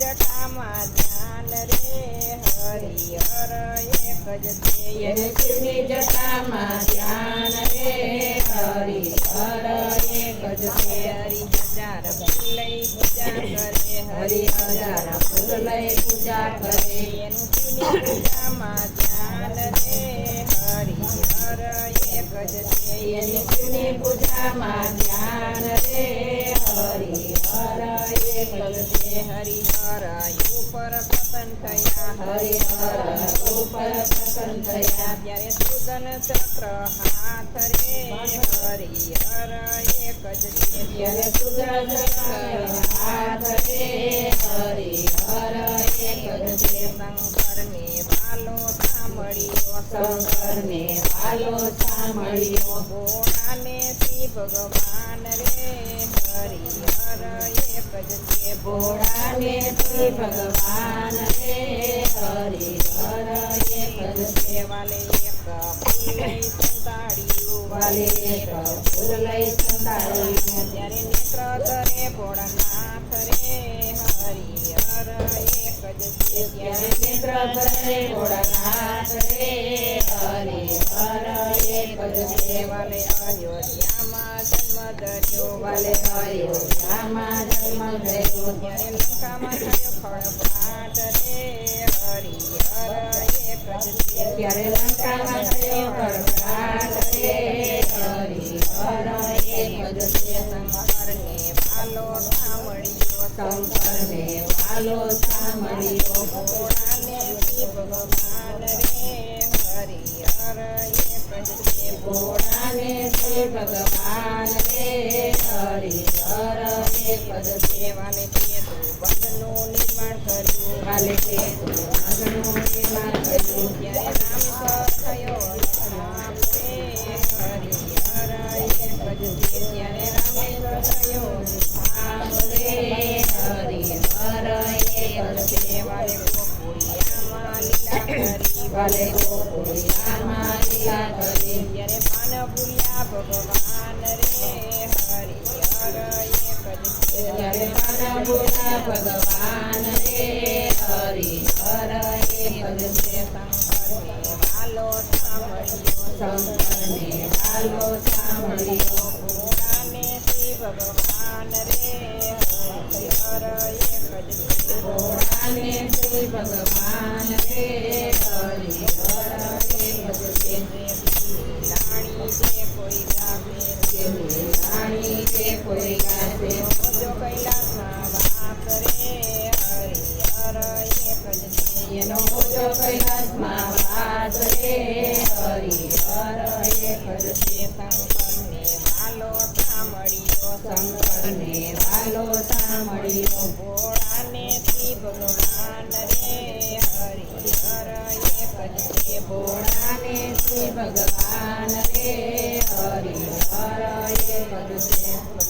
જટામાં ધ્યાન રે હરિહર એક જ છે. એને જટામાં ધ્યાન રે હરિહર એક જ છે હરિ હજાર લઈ પૂજા કરે હરિ હજાર ફૂલ પૂજા કરે. એનું પૂજામાં ધ્યાન રે હરિહર એક જ છે. એની પૂજામાં ધ્યાન ચક્ર હાથ રે હરિહર એક જ સુદર્શન હાથ રે હરિહર એક જ છે શંકરને વાલો સાંભળ્યો શંકરને વાલો સાંભળ્યો ભોળાને શ્રી ભગવાન રે હરિહર એક જ છે ભોળાને ભગવાન રે હરિહર એક જ વાલે એક ફૂલ સંતાડ્યું વાલે એક ફૂલ લઈ સંતાડ્યું ત્યારે નેત્ર ધરે ભોળાનાથ રે હરિહર એક જ છે ત્યારે નેત્ર ધરે ભોળાનાથ રે જ છે વાલે અયોધ્યામાં જન્મ ધર્યો વાલે અયોધ્યામાં જન્મ થયો ત્યારે લંકામાં થયો ભગવાન રે ભગવાન રે હરિહર એક જ છે વાલે કેતુ બંધનું નિર્માણ કર્યું વાલે તે આગળનું નિર્માણ કર્યું ત્યારે રામ થયો વાલે ગોકુળિયામાં લીલા કરી ત્યારે પાન ભૂલ્યા ભગવાન રે હરિહર એક ત્યારે ભગવાન રે હરિહર વાલો સાંભળ્યો વાલો સાંભળ્યો ભગવાન રે હરિહર ભોળાને શ્રી ભગવાન રે હરિહર જ છે રાણી જે કોઈ તેમની રાણી તે કોઈ જો કૈલાસમાં વાસ રે હરિહર વાસ રે ભોળાને શ્રી ભગવાન રે હરિહર એક જ છે